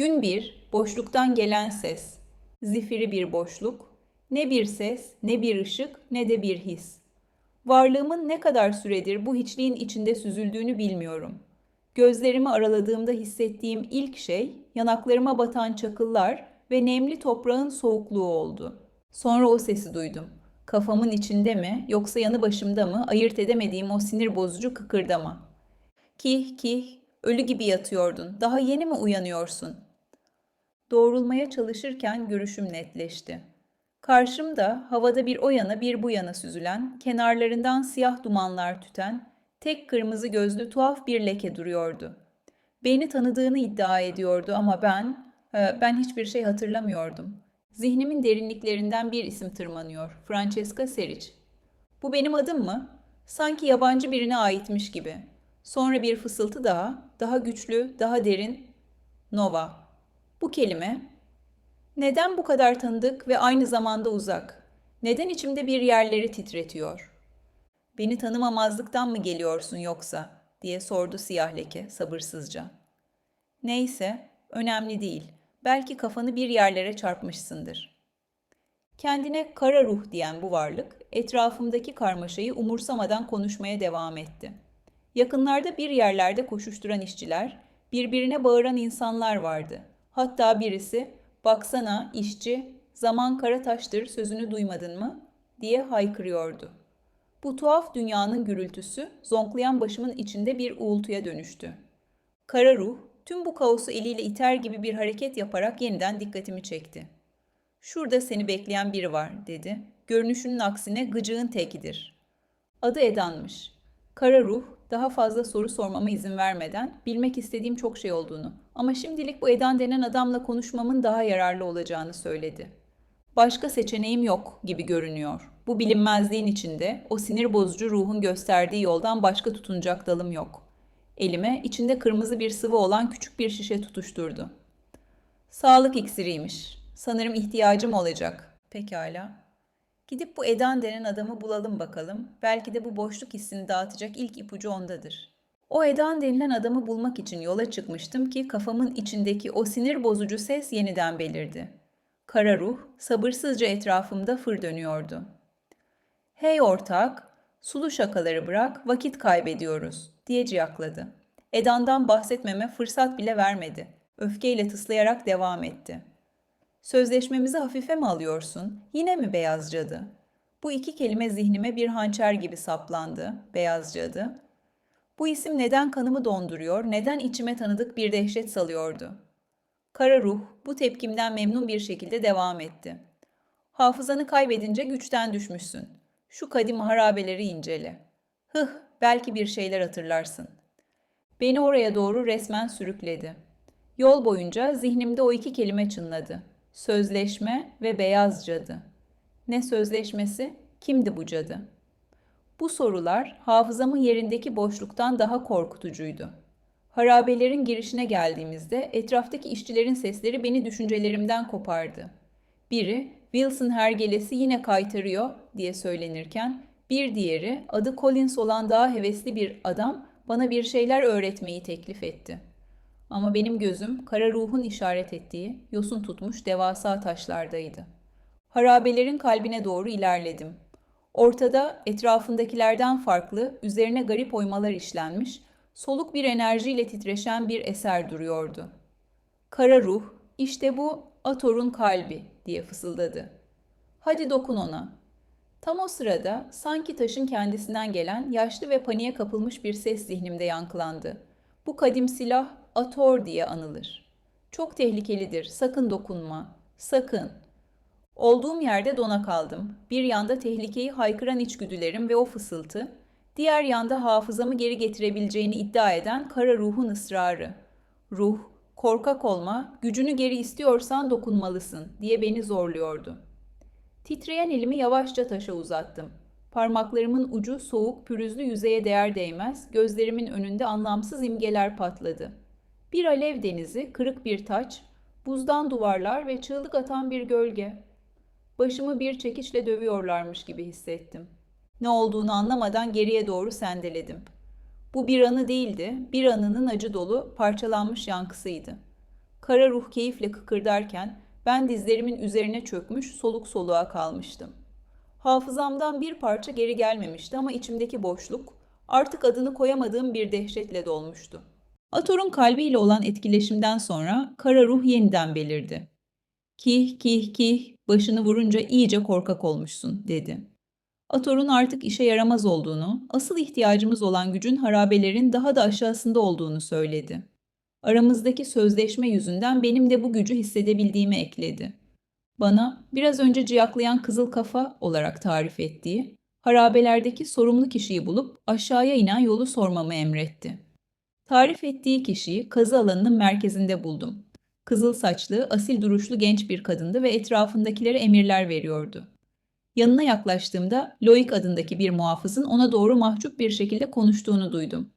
Gün bir, boşluktan gelen ses. Zifiri bir boşluk. Ne bir ses, ne bir ışık, ne de bir his. Varlığımın ne kadar süredir bu hiçliğin içinde süzüldüğünü bilmiyorum. Gözlerimi araladığımda hissettiğim ilk şey yanaklarıma batan çakıllar ve nemli toprağın soğukluğu oldu. Sonra o sesi duydum. Kafamın içinde mi yoksa yanı başımda mı ayırt edemediğim o sinir bozucu kıkırdama. Kih kih, ölü gibi yatıyordun. Daha yeni mi uyanıyorsun? Doğrulmaya çalışırken görüşüm netleşti. Karşımda havada bir o yana bir bu yana süzülen, kenarlarından siyah dumanlar tüten, tek kırmızı gözlü tuhaf bir leke duruyordu. Beni tanıdığını iddia ediyordu ama ben, e, ben hiçbir şey hatırlamıyordum. Zihnimin derinliklerinden bir isim tırmanıyor. Francesca Seric. Bu benim adım mı? Sanki yabancı birine aitmiş gibi. Sonra bir fısıltı daha, daha güçlü, daha derin. Nova. Bu kelime neden bu kadar tanıdık ve aynı zamanda uzak? Neden içimde bir yerleri titretiyor? Beni tanımamazlıktan mı geliyorsun yoksa? diye sordu siyah leke sabırsızca. Neyse, önemli değil. Belki kafanı bir yerlere çarpmışsındır. Kendine kara ruh diyen bu varlık, etrafımdaki karmaşayı umursamadan konuşmaya devam etti. Yakınlarda bir yerlerde koşuşturan işçiler, birbirine bağıran insanlar vardı. Hatta birisi, baksana işçi, zaman kara taştır sözünü duymadın mı? diye haykırıyordu. Bu tuhaf dünyanın gürültüsü zonklayan başımın içinde bir uğultuya dönüştü. Kara ruh, tüm bu kaosu eliyle iter gibi bir hareket yaparak yeniden dikkatimi çekti. Şurada seni bekleyen biri var, dedi. Görünüşünün aksine gıcığın tekidir. Adı Edan'mış. Kara ruh, daha fazla soru sormama izin vermeden bilmek istediğim çok şey olduğunu ama şimdilik bu Edan denen adamla konuşmamın daha yararlı olacağını söyledi. Başka seçeneğim yok gibi görünüyor. Bu bilinmezliğin içinde o sinir bozucu ruhun gösterdiği yoldan başka tutunacak dalım yok. Elime içinde kırmızı bir sıvı olan küçük bir şişe tutuşturdu. Sağlık iksiriymiş. Sanırım ihtiyacım olacak. Pekala. Gidip bu Edan denen adamı bulalım bakalım. Belki de bu boşluk hissini dağıtacak ilk ipucu ondadır. O Edan denilen adamı bulmak için yola çıkmıştım ki kafamın içindeki o sinir bozucu ses yeniden belirdi. Kara ruh sabırsızca etrafımda fır dönüyordu. Hey ortak, sulu şakaları bırak, vakit kaybediyoruz diye ciyakladı. Edan'dan bahsetmeme fırsat bile vermedi. Öfkeyle tıslayarak devam etti. Sözleşmemizi hafife mi alıyorsun? Yine mi beyaz cadı? Bu iki kelime zihnime bir hançer gibi saplandı. Beyaz cadı. Bu isim neden kanımı donduruyor, neden içime tanıdık bir dehşet salıyordu? Kara ruh bu tepkimden memnun bir şekilde devam etti. Hafızanı kaybedince güçten düşmüşsün. Şu kadim harabeleri incele. Hıh, belki bir şeyler hatırlarsın. Beni oraya doğru resmen sürükledi. Yol boyunca zihnimde o iki kelime çınladı. Sözleşme ve beyaz cadı. Ne sözleşmesi? Kimdi bu cadı? Bu sorular hafızamın yerindeki boşluktan daha korkutucuydu. Harabelerin girişine geldiğimizde etraftaki işçilerin sesleri beni düşüncelerimden kopardı. Biri Wilson hergelesi yine kaytarıyor diye söylenirken bir diğeri adı Collins olan daha hevesli bir adam bana bir şeyler öğretmeyi teklif etti. Ama benim gözüm kara ruhun işaret ettiği yosun tutmuş devasa taşlardaydı. Harabelerin kalbine doğru ilerledim. Ortada etrafındakilerden farklı, üzerine garip oymalar işlenmiş, soluk bir enerjiyle titreşen bir eser duruyordu. Kara ruh, işte bu Ator'un kalbi diye fısıldadı. Hadi dokun ona. Tam o sırada sanki taşın kendisinden gelen yaşlı ve paniğe kapılmış bir ses zihnimde yankılandı. Bu kadim silah Ator diye anılır. Çok tehlikelidir, sakın dokunma, sakın. Olduğum yerde dona kaldım. Bir yanda tehlikeyi haykıran içgüdülerim ve o fısıltı, diğer yanda hafızamı geri getirebileceğini iddia eden kara ruhun ısrarı. Ruh, korkak olma, gücünü geri istiyorsan dokunmalısın diye beni zorluyordu. Titreyen elimi yavaşça taşa uzattım. Parmaklarımın ucu soğuk, pürüzlü yüzeye değer değmez, gözlerimin önünde anlamsız imgeler patladı. Bir alev denizi, kırık bir taç, buzdan duvarlar ve çığlık atan bir gölge. Başımı bir çekiçle dövüyorlarmış gibi hissettim. Ne olduğunu anlamadan geriye doğru sendeledim. Bu bir anı değildi, bir anının acı dolu, parçalanmış yankısıydı. Kara ruh keyifle kıkırdarken ben dizlerimin üzerine çökmüş soluk soluğa kalmıştım. Hafızamdan bir parça geri gelmemişti ama içimdeki boşluk artık adını koyamadığım bir dehşetle dolmuştu. Ator'un kalbiyle olan etkileşimden sonra kara ruh yeniden belirdi. Kih kih kih başını vurunca iyice korkak olmuşsun dedi. Ator'un artık işe yaramaz olduğunu, asıl ihtiyacımız olan gücün harabelerin daha da aşağısında olduğunu söyledi. Aramızdaki sözleşme yüzünden benim de bu gücü hissedebildiğimi ekledi. Bana biraz önce ciyaklayan kızıl kafa olarak tarif ettiği, harabelerdeki sorumlu kişiyi bulup aşağıya inen yolu sormamı emretti. Tarif ettiği kişiyi kazı alanının merkezinde buldum. Kızıl saçlı, asil duruşlu genç bir kadındı ve etrafındakilere emirler veriyordu. Yanına yaklaştığımda Loik adındaki bir muhafızın ona doğru mahcup bir şekilde konuştuğunu duydum.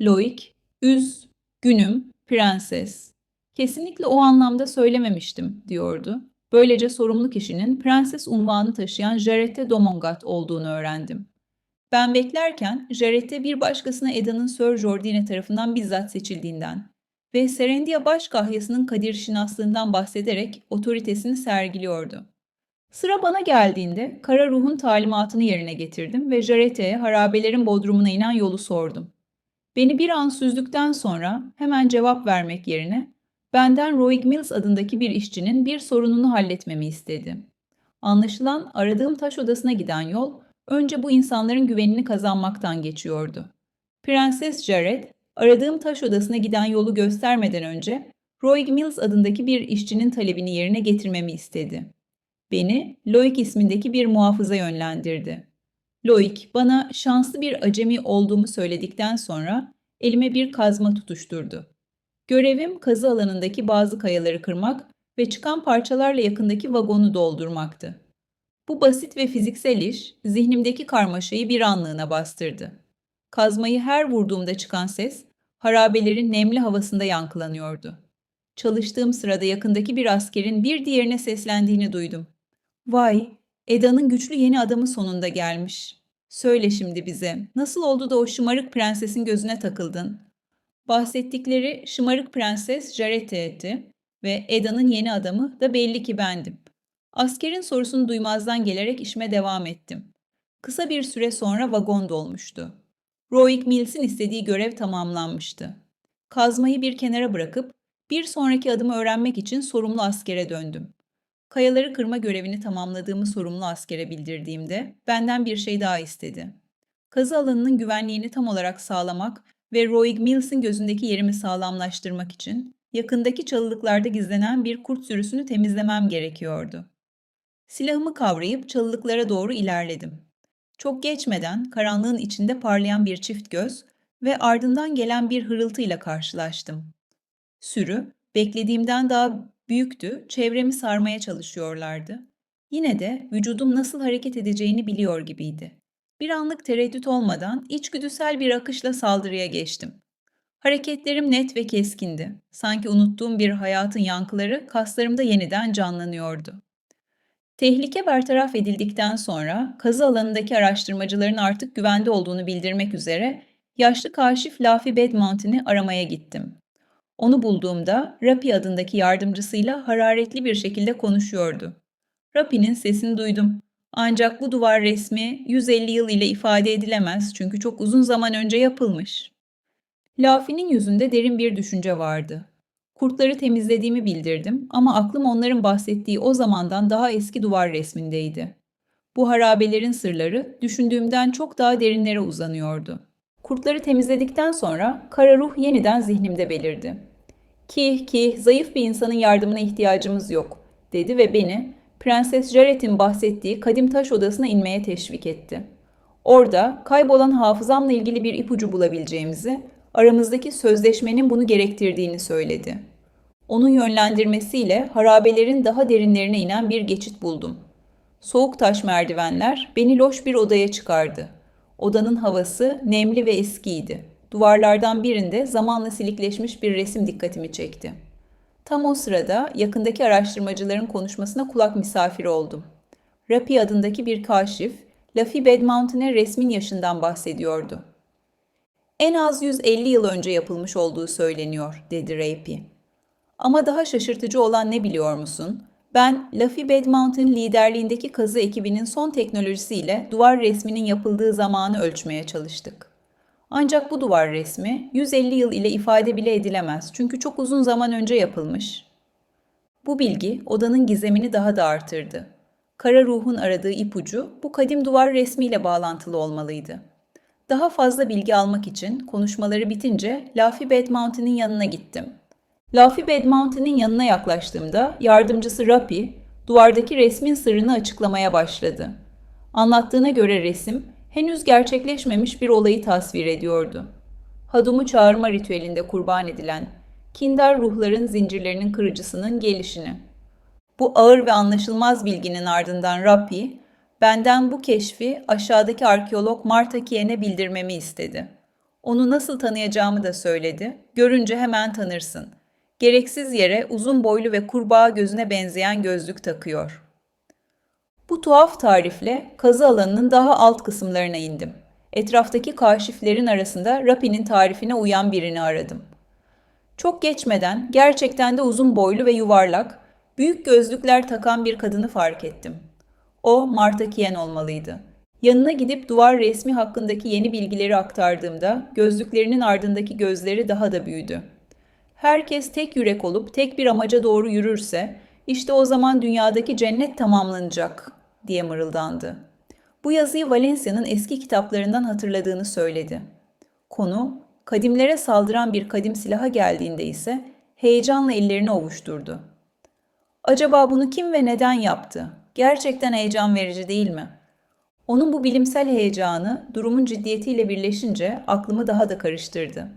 Loik, üz, günüm, prenses. Kesinlikle o anlamda söylememiştim, diyordu. Böylece sorumlu kişinin prenses unvanı taşıyan Jarette Domongat olduğunu öğrendim. Ben beklerken Jarette bir başkasına Eda'nın Sir Jordine tarafından bizzat seçildiğinden ve Serendia baş kahyasının kadir şinaslığından bahsederek otoritesini sergiliyordu. Sıra bana geldiğinde kara ruhun talimatını yerine getirdim ve Jarette'ye harabelerin bodrumuna inen yolu sordum. Beni bir an süzdükten sonra hemen cevap vermek yerine benden Roig Mills adındaki bir işçinin bir sorununu halletmemi istedi. Anlaşılan aradığım taş odasına giden yol önce bu insanların güvenini kazanmaktan geçiyordu. Prenses Jared, aradığım taş odasına giden yolu göstermeden önce Roig Mills adındaki bir işçinin talebini yerine getirmemi istedi. Beni Loik ismindeki bir muhafıza yönlendirdi. Loik bana şanslı bir acemi olduğumu söyledikten sonra elime bir kazma tutuşturdu. Görevim kazı alanındaki bazı kayaları kırmak ve çıkan parçalarla yakındaki vagonu doldurmaktı. Bu basit ve fiziksel iş zihnimdeki karmaşayı bir anlığına bastırdı. Kazmayı her vurduğumda çıkan ses harabelerin nemli havasında yankılanıyordu. Çalıştığım sırada yakındaki bir askerin bir diğerine seslendiğini duydum. Vay, Eda'nın güçlü yeni adamı sonunda gelmiş. Söyle şimdi bize, nasıl oldu da o şımarık prensesin gözüne takıldın? Bahsettikleri şımarık prenses Jarette'ydi ve Eda'nın yeni adamı da belli ki bendim. Askerin sorusunu duymazdan gelerek işime devam ettim. Kısa bir süre sonra vagon dolmuştu. Roig Mills'in istediği görev tamamlanmıştı. Kazmayı bir kenara bırakıp bir sonraki adımı öğrenmek için sorumlu askere döndüm. Kayaları kırma görevini tamamladığımı sorumlu askere bildirdiğimde benden bir şey daha istedi. Kazı alanının güvenliğini tam olarak sağlamak ve Roig Mills'in gözündeki yerimi sağlamlaştırmak için yakındaki çalılıklarda gizlenen bir kurt sürüsünü temizlemem gerekiyordu. Silahımı kavrayıp çalılıklara doğru ilerledim. Çok geçmeden karanlığın içinde parlayan bir çift göz ve ardından gelen bir hırıltıyla karşılaştım. Sürü, beklediğimden daha büyüktü, çevremi sarmaya çalışıyorlardı. Yine de vücudum nasıl hareket edeceğini biliyor gibiydi. Bir anlık tereddüt olmadan içgüdüsel bir akışla saldırıya geçtim. Hareketlerim net ve keskindi. Sanki unuttuğum bir hayatın yankıları kaslarımda yeniden canlanıyordu. Tehlike bertaraf edildikten sonra kazı alanındaki araştırmacıların artık güvende olduğunu bildirmek üzere yaşlı kaşif Lafi Bedmont'ini aramaya gittim. Onu bulduğumda Rapi adındaki yardımcısıyla hararetli bir şekilde konuşuyordu. Rapi'nin sesini duydum. Ancak bu duvar resmi 150 yıl ile ifade edilemez çünkü çok uzun zaman önce yapılmış. Lafi'nin yüzünde derin bir düşünce vardı. Kurtları temizlediğimi bildirdim ama aklım onların bahsettiği o zamandan daha eski duvar resmindeydi. Bu harabelerin sırları düşündüğümden çok daha derinlere uzanıyordu. Kurtları temizledikten sonra kara ruh yeniden zihnimde belirdi. Ki ki zayıf bir insanın yardımına ihtiyacımız yok dedi ve beni Prenses Jaret'in bahsettiği kadim taş odasına inmeye teşvik etti. Orada kaybolan hafızamla ilgili bir ipucu bulabileceğimizi, aramızdaki sözleşmenin bunu gerektirdiğini söyledi. Onun yönlendirmesiyle harabelerin daha derinlerine inen bir geçit buldum. Soğuk taş merdivenler beni loş bir odaya çıkardı. Odanın havası nemli ve eskiydi. Duvarlardan birinde zamanla silikleşmiş bir resim dikkatimi çekti. Tam o sırada yakındaki araştırmacıların konuşmasına kulak misafiri oldum. Rapi adındaki bir kaşif, Lafi Bedmountain'e resmin yaşından bahsediyordu. En az 150 yıl önce yapılmış olduğu söyleniyor, dedi Rapi. Ama daha şaşırtıcı olan ne biliyor musun? Ben Luffy Bad Mountain liderliğindeki kazı ekibinin son teknolojisiyle duvar resminin yapıldığı zamanı ölçmeye çalıştık. Ancak bu duvar resmi 150 yıl ile ifade bile edilemez çünkü çok uzun zaman önce yapılmış. Bu bilgi odanın gizemini daha da artırdı. Kara ruhun aradığı ipucu bu kadim duvar resmiyle bağlantılı olmalıydı. Daha fazla bilgi almak için konuşmaları bitince Laffy Bad Mountain'in yanına gittim. Laffy Bad Mountain'in yanına yaklaştığımda yardımcısı Rapi, duvardaki resmin sırrını açıklamaya başladı. Anlattığına göre resim, henüz gerçekleşmemiş bir olayı tasvir ediyordu. Hadum'u çağırma ritüelinde kurban edilen, kindar ruhların zincirlerinin kırıcısının gelişini. Bu ağır ve anlaşılmaz bilginin ardından Rapi, benden bu keşfi aşağıdaki arkeolog Marta Kien'e bildirmemi istedi. Onu nasıl tanıyacağımı da söyledi. Görünce hemen tanırsın. Gereksiz yere uzun boylu ve kurbağa gözüne benzeyen gözlük takıyor. Bu tuhaf tarifle kazı alanının daha alt kısımlarına indim. Etraftaki kaşiflerin arasında Rapi'nin tarifine uyan birini aradım. Çok geçmeden gerçekten de uzun boylu ve yuvarlak, büyük gözlükler takan bir kadını fark ettim. O Marta Kien olmalıydı. Yanına gidip duvar resmi hakkındaki yeni bilgileri aktardığımda gözlüklerinin ardındaki gözleri daha da büyüdü. Herkes tek yürek olup tek bir amaca doğru yürürse işte o zaman dünyadaki cennet tamamlanacak diye mırıldandı. Bu yazıyı Valencia'nın eski kitaplarından hatırladığını söyledi. Konu kadimlere saldıran bir kadim silaha geldiğinde ise heyecanla ellerini ovuşturdu. Acaba bunu kim ve neden yaptı? Gerçekten heyecan verici değil mi? Onun bu bilimsel heyecanı durumun ciddiyetiyle birleşince aklımı daha da karıştırdı.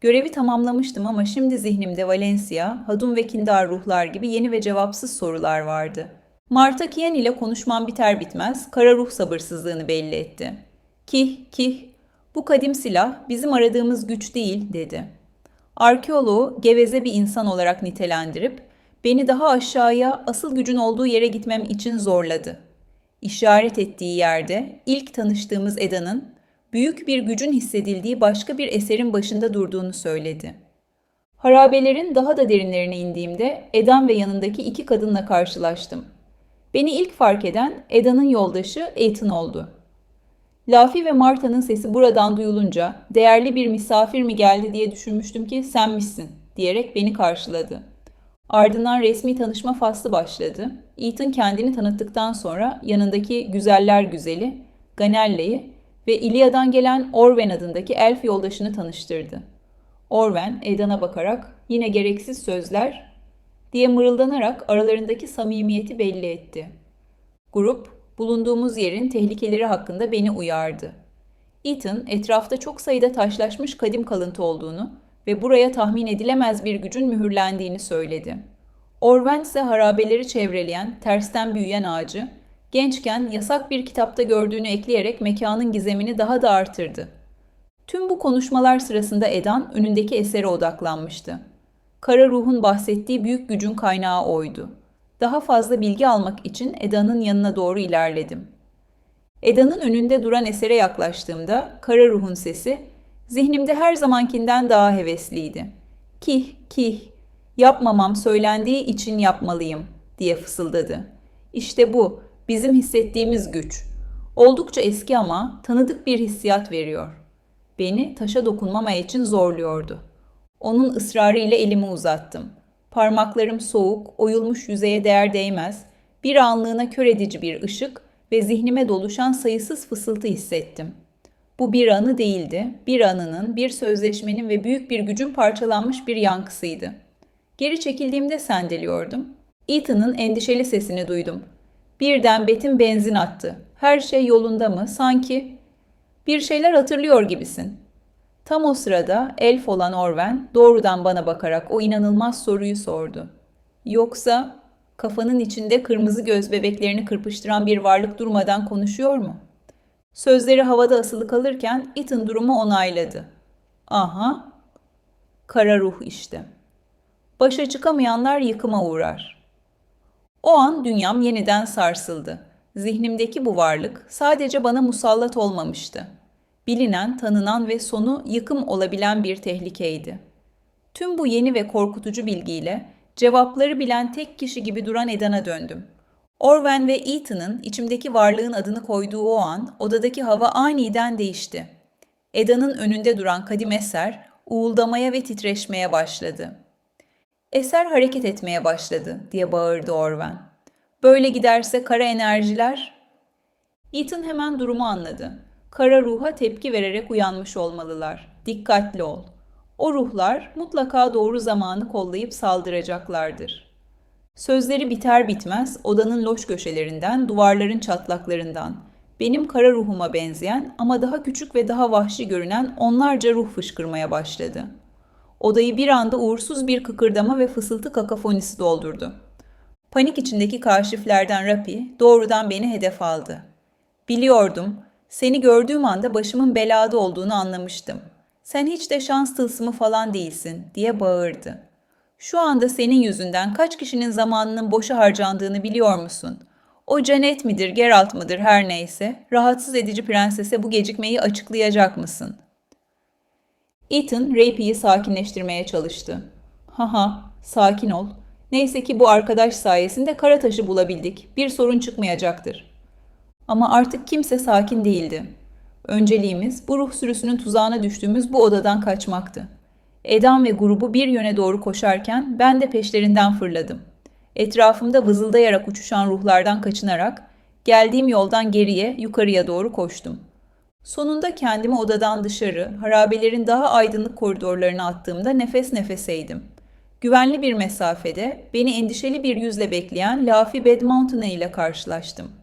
Görevi tamamlamıştım ama şimdi zihnimde Valencia, Hadum ve Kindar ruhlar gibi yeni ve cevapsız sorular vardı. Marta Kien ile konuşmam biter bitmez kara ruh sabırsızlığını belli etti. Kih, kih, bu kadim silah bizim aradığımız güç değil dedi. Arkeoloğu geveze bir insan olarak nitelendirip beni daha aşağıya asıl gücün olduğu yere gitmem için zorladı. İşaret ettiği yerde ilk tanıştığımız Eda'nın büyük bir gücün hissedildiği başka bir eserin başında durduğunu söyledi. Harabelerin daha da derinlerine indiğimde Edan ve yanındaki iki kadınla karşılaştım. Beni ilk fark eden Eda'nın yoldaşı Ethan oldu. Lafi ve Marta'nın sesi buradan duyulunca değerli bir misafir mi geldi diye düşünmüştüm ki sen misin diyerek beni karşıladı. Ardından resmi tanışma faslı başladı. Ethan kendini tanıttıktan sonra yanındaki güzeller güzeli Ganelle'yi ve İlya'dan gelen Orwen adındaki elf yoldaşını tanıştırdı. Orwen Edan'a bakarak yine gereksiz sözler diye mırıldanarak aralarındaki samimiyeti belli etti. Grup bulunduğumuz yerin tehlikeleri hakkında beni uyardı. Ethan etrafta çok sayıda taşlaşmış kadim kalıntı olduğunu ve buraya tahmin edilemez bir gücün mühürlendiğini söyledi. Orwen ise harabeleri çevreleyen, tersten büyüyen ağacı, gençken yasak bir kitapta gördüğünü ekleyerek mekanın gizemini daha da artırdı. Tüm bu konuşmalar sırasında Edan önündeki esere odaklanmıştı. Kara ruhun bahsettiği büyük gücün kaynağı oydu. Daha fazla bilgi almak için Eda'nın yanına doğru ilerledim. Eda'nın önünde duran esere yaklaştığımda kara ruhun sesi zihnimde her zamankinden daha hevesliydi. Kih, kih, yapmamam söylendiği için yapmalıyım diye fısıldadı. İşte bu bizim hissettiğimiz güç. Oldukça eski ama tanıdık bir hissiyat veriyor. Beni taşa dokunmama için zorluyordu. Onun ısrarı ile elimi uzattım. Parmaklarım soğuk, oyulmuş yüzeye değer değmez, bir anlığına kör edici bir ışık ve zihnime doluşan sayısız fısıltı hissettim. Bu bir anı değildi, bir anının, bir sözleşmenin ve büyük bir gücün parçalanmış bir yankısıydı. Geri çekildiğimde sendeliyordum. Ethan'ın endişeli sesini duydum. Birden Betin benzin attı. Her şey yolunda mı? Sanki bir şeyler hatırlıyor gibisin. Tam o sırada elf olan Orven doğrudan bana bakarak o inanılmaz soruyu sordu. Yoksa kafanın içinde kırmızı göz bebeklerini kırpıştıran bir varlık durmadan konuşuyor mu? Sözleri havada asılı kalırken Ethan durumu onayladı. Aha, kara ruh işte. Başa çıkamayanlar yıkıma uğrar. O an dünyam yeniden sarsıldı. Zihnimdeki bu varlık sadece bana musallat olmamıştı bilinen, tanınan ve sonu yıkım olabilen bir tehlikeydi. Tüm bu yeni ve korkutucu bilgiyle cevapları bilen tek kişi gibi duran Edan'a döndüm. Orwen ve Ethan'ın içimdeki varlığın adını koyduğu o an odadaki hava aniden değişti. Eda'nın önünde duran kadim eser uğuldamaya ve titreşmeye başladı. Eser hareket etmeye başladı diye bağırdı Orwen. Böyle giderse kara enerjiler... Ethan hemen durumu anladı. Kara ruha tepki vererek uyanmış olmalılar. Dikkatli ol. O ruhlar mutlaka doğru zamanı kollayıp saldıracaklardır. Sözleri biter bitmez odanın loş köşelerinden, duvarların çatlaklarından, benim kara ruhuma benzeyen ama daha küçük ve daha vahşi görünen onlarca ruh fışkırmaya başladı. Odayı bir anda uğursuz bir kıkırdama ve fısıltı kakafonisi doldurdu. Panik içindeki kaşiflerden Rapi doğrudan beni hedef aldı. Biliyordum, seni gördüğüm anda başımın belada olduğunu anlamıştım. Sen hiç de şans tılsımı falan değilsin diye bağırdı. Şu anda senin yüzünden kaç kişinin zamanının boşa harcandığını biliyor musun? O Janet midir, Geralt mıdır her neyse, rahatsız edici prensese bu gecikmeyi açıklayacak mısın? Ethan, Rapey'i sakinleştirmeye çalıştı. Haha, sakin ol. Neyse ki bu arkadaş sayesinde kara taşı bulabildik. Bir sorun çıkmayacaktır. Ama artık kimse sakin değildi. Önceliğimiz bu ruh sürüsünün tuzağına düştüğümüz bu odadan kaçmaktı. Edam ve grubu bir yöne doğru koşarken ben de peşlerinden fırladım. Etrafımda vızıldayarak uçuşan ruhlardan kaçınarak geldiğim yoldan geriye, yukarıya doğru koştum. Sonunda kendimi odadan dışarı, harabelerin daha aydınlık koridorlarına attığımda nefes nefeseydim. Güvenli bir mesafede beni endişeli bir yüzle bekleyen Lafi Bed Mountain ile karşılaştım.